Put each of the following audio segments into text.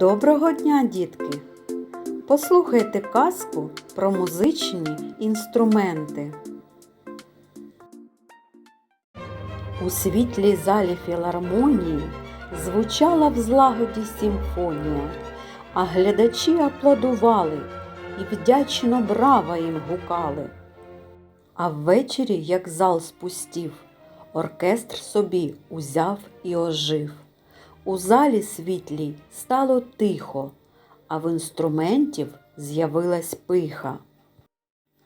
Доброго дня, дітки! Послухайте казку про музичні інструменти. У світлій залі філармонії звучала в злагоді симфонія, а глядачі аплодували і вдячно браво їм гукали. А ввечері, як зал спустів, оркестр собі узяв і ожив. У залі світлій стало тихо, а в інструментів з'явилась пиха.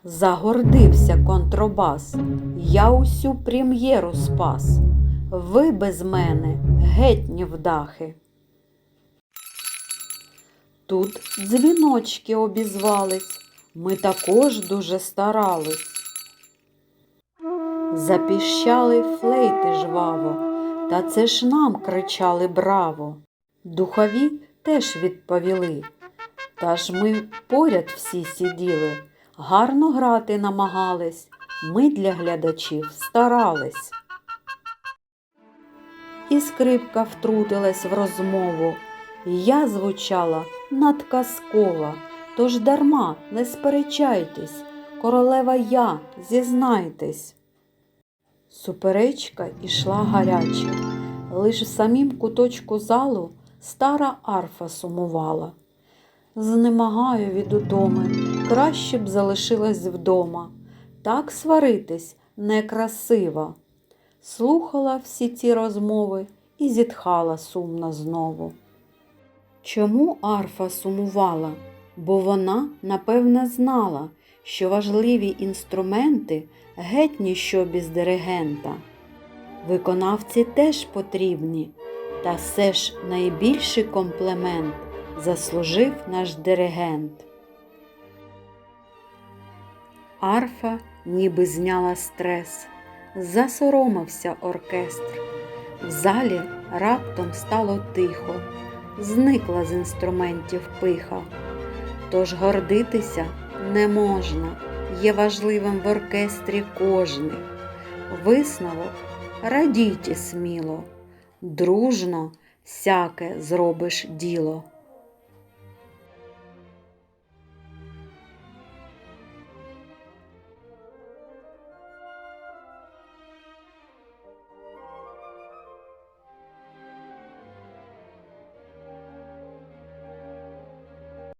Загордився контробас, я усю прем'єру спас. Ви без мене геть невдахи. Тут дзвіночки обізвались, ми також дуже старались. Запіщали флейти жваво, та це ж нам кричали браво. Духові теж відповіли. Та ж ми поряд всі сиділи, гарно грати намагались, ми для глядачів старались. І скрипка втрутилась в розмову. Я звучала надказково, тож дарма не сперечайтесь, королева я, зізнайтесь. Суперечка ішла гаряча, лиш в самім куточку залу стара арфа сумувала. Знемагаю від удоми, краще б залишилась вдома. Так сваритись некрасиво. Слухала всі ці розмови і зітхала сумно знову. Чому арфа сумувала? Бо вона, напевне, знала, що важливі інструменти геть ніщо без диригента. Виконавці теж потрібні, та все ж найбільший комплемент заслужив наш диригент. Арфа ніби зняла стрес, засоромився оркестр. В залі раптом стало тихо, зникла з інструментів пиха. Тож гордитися не можна, є важливим в оркестрі кожний. Висновок радійте сміло, дружно сяке зробиш діло.